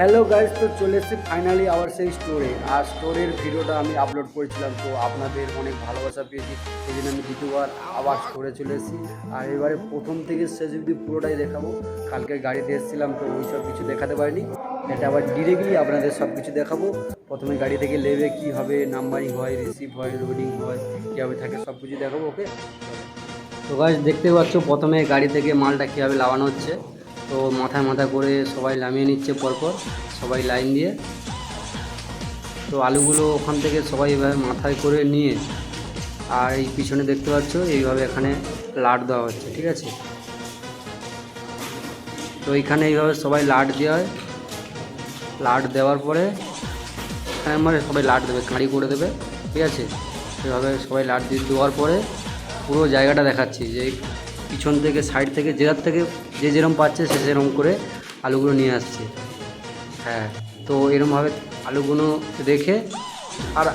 Hello guys তো চলে এসেছি ফাইনালি আবার সেই স্টোরে আর স্টোরের ভিডিওটা আমি আপলোড করেছিলাম, তো আপনাদের অনেক ভালোবাসা পেয়েছি। সেই জন্য আমি দ্বিতীয়বার আবার স্টোরে চলে এসেছি। আর এবারে প্রথম থেকে শেষ অবধি পুরোটাই দেখাবো। কালকে গাড়িতে এসেছিলাম, তো ওই সব কিছু দেখাতে পারিনি। এটা আবার ডিরেক্টলি আপনাদের সব কিছু দেখাবো। প্রথমে গাড়ি থেকে লেবে কী হবে নাম্বারিং হয় রিসিভ হয় লোডিং হয়, কীভাবে থাকে সব কিছু দেখাবো ওকে তো গাছ দেখতে পাচ্ছ, প্রথমে গাড়ি থেকে মালটা কীভাবে লাগানো হচ্ছে। তো মাথায় মাথায় করে সবাই নামিয়ে নিচ্ছে পরপর, সবাই লাইন দিয়ে। তো আলুগুলো ওখান থেকে সবাই এভাবে মাথায় করে নিয়ে, আর এই পিছনে দেখতে পাচ্ছ, এইভাবে এখানে লাট দেওয়া হচ্ছে, ঠিক আছে? তো এইখানে এইভাবে সবাই লাট দেওয়া হয়। লাট দেওয়ার পরে এখানে মানে সবাই লাট দেবে, কাঁড়ি করে দেবে, ঠিক আছে? এভাবে সবাই লাট দিয়ে দেওয়ার পরে পুরো জায়গাটা দেখাচ্ছি যে পিছন থেকে সাইড থেকে যেটার থেকে যে যেরকম পাচ্ছে সে সেরকম করে আলুগুলো নিয়ে আসছে। হ্যাঁ তো এরমভাবে আলুগুলো রেখে, আর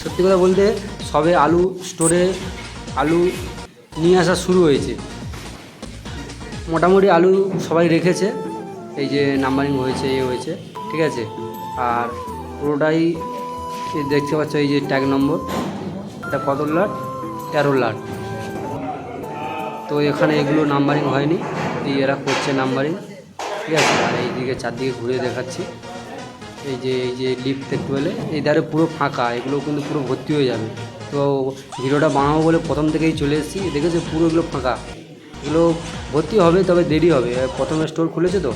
সত্যি কথা বলতে সবে আলু স্টোরে আলু নিয়ে আসা শুরু হয়েছে। মোটামুটি আলু সবাই রেখেছে, এই যে নাম্বারিং হয়েছে, এ হয়েছে, ঠিক আছে? আর পুরোটাই দেখতে পাচ্ছ এই যে ট্যাগ নম্বর এটা কত লাট? তেরো লাট। তো এখানে এগুলো নাম্বারিং হয়নি এই এরা করছে নাম্বারিং ঠিক আছে? আর এইদিকে চারদিকে ঘুরে দেখাচ্ছি। এই যে এই যে লিফ্ট দেখতে পেলে, এই ধারে পুরো ফাঁকা, এগুলো কিন্তু পুরো ভর্তি হয়ে যাবে। তো ভিডিওটা বানাবো বলে প্রথম থেকেই চলে এসেছি, দেখেছে পুরো এগুলো ফাঁকা। এগুলো ভর্তি হবে, তবে দেরি হবে। প্রথমে স্টোর খুলেছে তো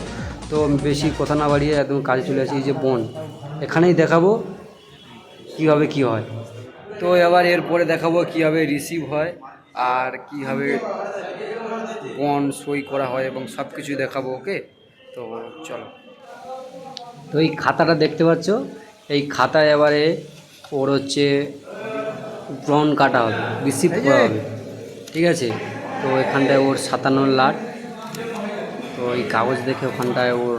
তো বেশি কথা না বাড়িয়ে একদম কাজে চলে আসি, এই যে বন। এখানেই দেখাবো কীভাবে কি হয়। তো এবার এরপরে দেখাবো কীভাবে রিসিভ হয়। আর কীভাবে বন সই করা হয় এবং সব কিছু দেখাবো ওকে? তো চলো। তো এই খাতাটা দেখতে পাচ্ছ? এই খাতায় এবারে ওর হচ্ছে ব্রন কাটা হবে রিসিভ করা হবে ঠিক আছে? তো এখানটায় ওর সাতান্ন লাট। তো এই কাগজ দেখে ওখানটায় ওর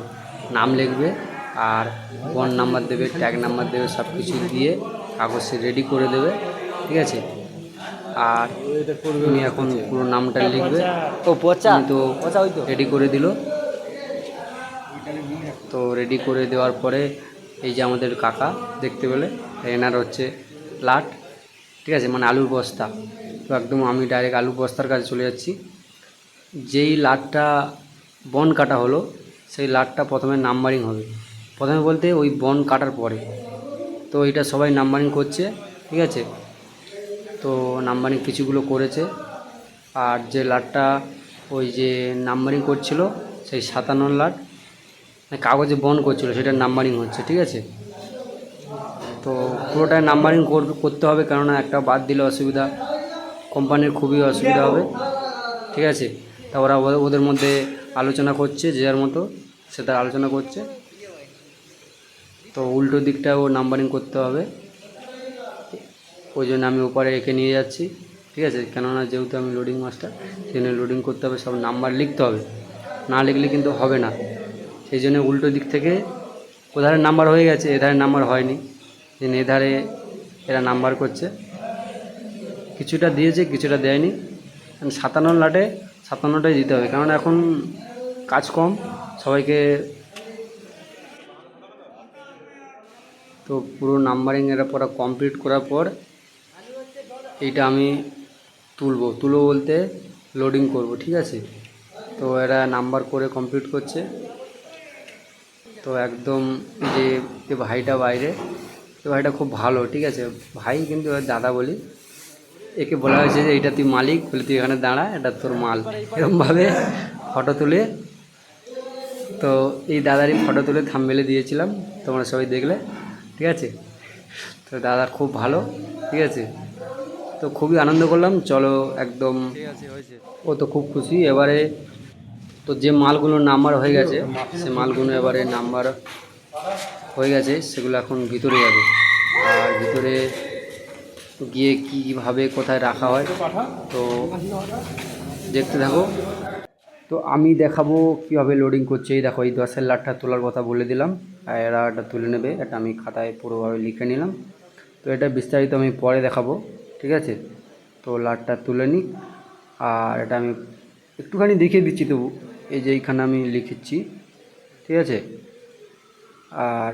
নাম লিখবে আর বন নাম্বার দেবে ট্যাগ নাম্বার দেবে সব কিছু দিয়ে কাগজ রেডি করে দেবে ঠিক আছে? আর তুমি এখন পুরো নামটা লিখবে। ও পচা? তো রেডি করে দিল। তো রেডি করে দেওয়ার পরে এই যে আমাদের কাকা দেখতে পেলে? এনার হচ্ছে লাট ঠিক আছে? মানে আলুর বস্তা। তো একদম আমি ডাইরেক্ট আলু বস্তার কাছে চলে যাচ্ছি। যেই লাটটা বন কাটা হলো সেই লাটটা প্রথমে নাম্বারিং হবে। প্রথমে বলতে ওই বন কাটার পরে। তো এটা সবাই নাম্বারিং করছে ঠিক আছে? তো নাম্বারিং কিছুগুলো করেছে। আর যে লাটটা ওই যে নাম্বারিং করছিল, সেই সাতান্ন লাট মানে কাগজে বন করছিল, সেটার নাম্বারিং হচ্ছে, ঠিক আছে? তো পুরোটাই নাম্বারিং করতে হবে, কেননা একটা বাদ দিলে অসুবিধা কোম্পানির খুবই অসুবিধা হবে, ঠিক আছে? তা ওরা ওদের মধ্যে আলোচনা করছে, যে যার মতো, সে তার আলোচনা করছে। তো উল্টো দিকটাও নাম্বারিং করতে হবে। ওই জন্য আমি ওপারে এঁকে নিয়ে যাচ্ছি, ঠিক আছে? কেননা যেহেতু আমি লোডিং মাস্টার সেই জন্য লোডিং করতে হবে, সব নাম্বার লিখতে হবে। না লিখলে কিন্তু হবে না। সেই জন্য উল্টো দিক থেকে ওধারে নাম্বার হয়ে গেছে এধারে নাম্বার হয়নি। জন্য এধারে এরা নাম্বার করছে। কিছুটা দিয়েছে, কিছুটা দেয়নি। সাতান্ন লাটে, সাতান্নটাই দিতে হবে। কারণ এখন কাজ কম, সবাইকে তো পুরো নাম্বারিং এরা পড়া কমপ্লিট করার পর এইটা আমি তুলবো। তুলবো বলতে লোডিং করব, ঠিক আছে? তো এরা নাম্বার করে কমপ্লিট করছে। তো একদম যে যে ভাইটা বাইরে এ ভাইটা খুব ভালো, ঠিক আছে? ভাই কিন্তু দাদা বলি। একে বলা হয়েছে যে, এইটা তুই মালিক, বলে তুই এখানে দাঁড়া, এটা তোর মাল। এরকমভাবে ফটো তুলে। তো এই দাদারই ফটো তুলে থামবেলে দিয়েছিলাম, তোমরা সবাই দেখলে, ঠিক আছে? তো দাদা খুব ভালো, ঠিক আছে? তো খুবই আনন্দ করলাম। চলো একদম ও তো খুব খুশি। এবারে তো যে মালগুলোর নাম্বার হয়ে গেছে, সে মালগুলো এবারে নাম্বার হয়ে গেছে, সেগুলো এখন ভিতরে যাবে। আর ভিতরে গিয়ে কীভাবে কোথায় রাখা হয়, তো দেখতে থাকো। তো আমি দেখাবো কীভাবে লোডিং করছে। এই দেখো, এই দশের লাটটা তোলার কথা বলে দিলাম। আর এরা এটা তুলে নেবে। এটা আমি খাতায় পুরোভাবে লিখে নিলাম। তো এটা বিস্তারিত আমি পরে দেখাবো। ঠিক আছে? তো লাটটা তুলে নিই। আর এটা আমি একটুখানি দেখিয়ে দিচ্ছি তবু। এই যে এইখানে আমি লিখেছি। ঠিক আছে? আর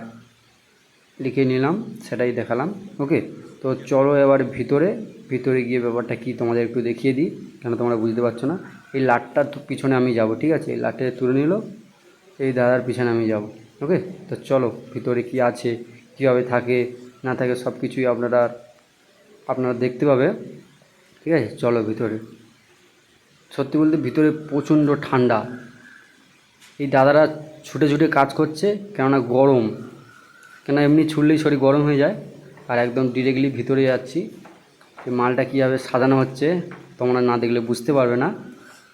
লিখে নিলাম, সেটাই দেখালাম। ওকে? তো চলো এবার ভিতরে ভিতরে গিয়ে ব্যাপারটা কি তোমাদের একটু দেখিয়ে দিই, কেন তোমরা বুঝতে পারছ না? এই লাটটার পিছনে আমি যাব, ঠিক আছে? এই লাটে তুলে নিল, এই দাদার পিছনে আমি যাব, ওকে? তো চলো, ভিতরে কি আছে, কীভাবে থাকে, না থাকে সব কিছুই আপনারা আপনারা দেখতে পাবে। ঠিক আছে? চলো ভিতরে। সত্যি বলতে ভিতরে প্রচণ্ড ঠান্ডা। এই দাদারা ছুটে ছুটে কাজ করছে, কেননা গরম। কেন এমনি ছুটলেই শরীর গরম হয়ে যায়। আর একদম ডিরেক্টলি ভিতরে যাচ্ছি। এই মালটা কীভাবে সাজানো হচ্ছে, তোমরা না দেখলে বুঝতে পারবে না।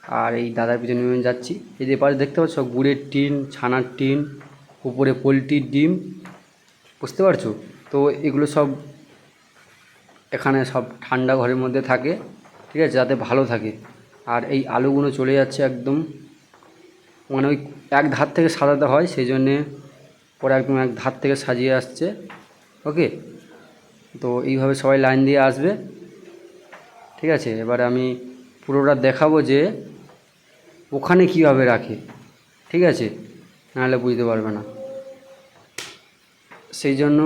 আর এই দাদার পিছনে আমি যাচ্ছি। এই যে পাশে দেখতে পাচ্ছ, গুড়ের টিন, ছানার টিন, উপরে পোলট্রির ডিম। বুঝতে পারছ? তো এগুলো সব এখানে সব ঠান্ডা ঘরের মধ্যে থাকে, ঠিক আছে, যাতে ভালো থাকে। আর এই আলুগুলো চলে যাচ্ছে একদম মানে ওই এক ধার থেকে সাজাতে হয়, সেই জন্যে পরে একদম এক ধার থেকে সাজিয়ে আসছে, ওকে? তো এইভাবে সবাই লাইন দিয়ে আসবে, ঠিক আছে? এবারে আমি পুরোটা দেখাবো যে ওখানে কীভাবে রাখে, ঠিক আছে? নাহলে বুঝতে পারবে না। সেই জন্য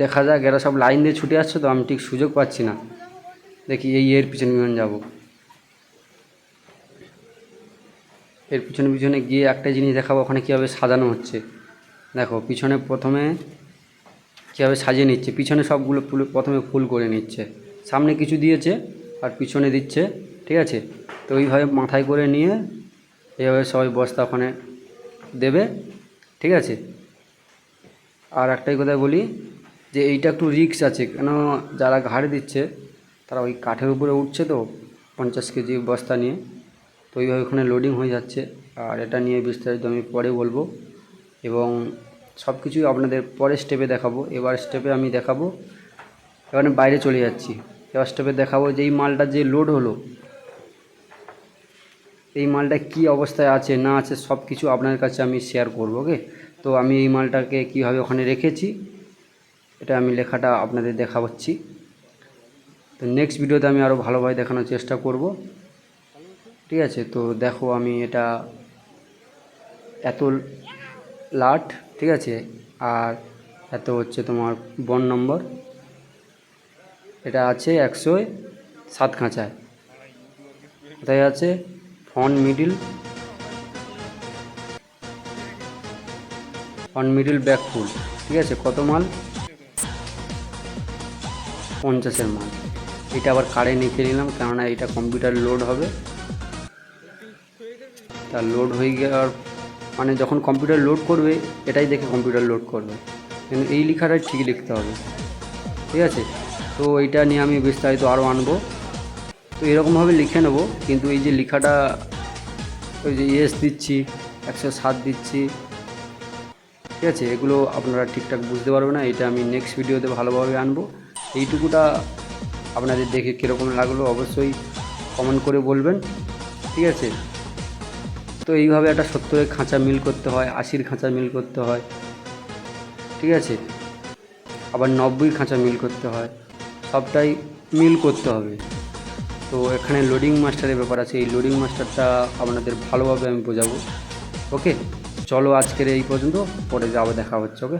দেখা যাক, এরা সব লাইন দিয়ে ছুটে আসছে তো আমি ঠিক সুযোগ পাচ্ছি না। দেখি এই এর পিছনে পিছনে যাব। এর পিছনে পিছনে গিয়ে একটা জিনিস দেখাবো, ওখানে কীভাবে সাজানো হচ্ছে। দেখো, পিছনে প্রথমে কীভাবে সাজিয়ে নিচ্ছে। পিছনে সবগুলো ফুল, প্রথমে ফুল করে নিচ্ছে। সামনে কিছু দিয়েছে আর পিছনে দিচ্ছে, ঠিক আছে? তো ওইভাবে মাথায় করে নিয়ে এইভাবে সবাই বস্তা ওখানে দেবে, ঠিক আছে? আর একটাই কথা বলি যে এইটা একটু রিক্স আছে। কেন যারা ঘাড়ে দিচ্ছে, তারা ওই কাঠের উপরে উঠছে তো, পঞ্চাশ কেজি বস্তা নিয়ে। তো ওইভাবে ওখানে লোডিং হয়ে যাচ্ছে। আর এটা নিয়ে বিস্তারিত আমি পরে বলব। এবং সব কিছুই আপনাদের পরের স্টেপে দেখাবো। এবার স্টেপে আমি দেখাবো। এবার বাইরে চলে যাচ্ছি। এবার স্টেপে দেখাবো যে এই মালটা যে লোড হলো, এই মালটা কি অবস্থায় আছে, না আছে সব কিছু আপনার কাছে আমি শেয়ার করব ওকে তো আমি এই মালটাকে কীভাবে ওখানে রেখেছি এটা আমি লেখাটা আপনাদের দেখাচ্ছি। তো নেক্সট ভিডিওতে আমি আরও ভালোভাবে দেখানোর চেষ্টা করব। ঠিক আছে, তো দেখো আমি এটা এত লাট, ঠিক আছে, আর এত হচ্ছে তোমার বন নম্বর। এটা আছে একশো সাত খাঁচায়। কোথায় আছে? Front middle front middle back full ঠিক আছে, কত মাল? পঞ্চাশের মাল। এটা আবার কারে নিতে নিলাম, কেননা এটা কম্পিউটার লোড হবে। তা লোড হয়ে যাওয়ার মানে যখন কম্পিউটার লোড করবে, এটাই দেখে কম্পিউটার লোড করবে। কিন্তু এই লেখাটাই ঠিক লিখতে হবে। ঠিক আছে? তো এইটা নিয়ে আমি বিস্তারিত আরও আনব। তো এরকমভাবে লিখে নেব, কিন্তু এই যে লেখাটা, ওই যে এস দিচ্ছি, একশো সাত দিচ্ছি। ঠিক আছে? এগুলো আপনারা ঠিকঠাক বুঝতে পারবে না। এটা আমি নেক্সট ভিডিওতে ভালোভাবে আনব। এইটুকুটা আপনাদের দেখে কীরকম লাগল অবশ্যই কমেন্ট করে বলবেন, ঠিক আছে? তো এইভাবে একটা সত্তরের খাঁচা মিল করতে হয়, আশির খাঁচা মিল করতে হয়, ঠিক আছে? আবার নব্বই খাঁচা মিল করতে হয়, সবটাই মিল করতে হবে। তো এখানে লোডিং মাস্টারের ব্যাপার আছে, এই লোডিং মাস্টারটা আপনাদের ভালোভাবে আমি বোঝাবো ওকে চলো আজকের এই পর্যন্ত, পরে যাব দেখা হচ্ছে ওকে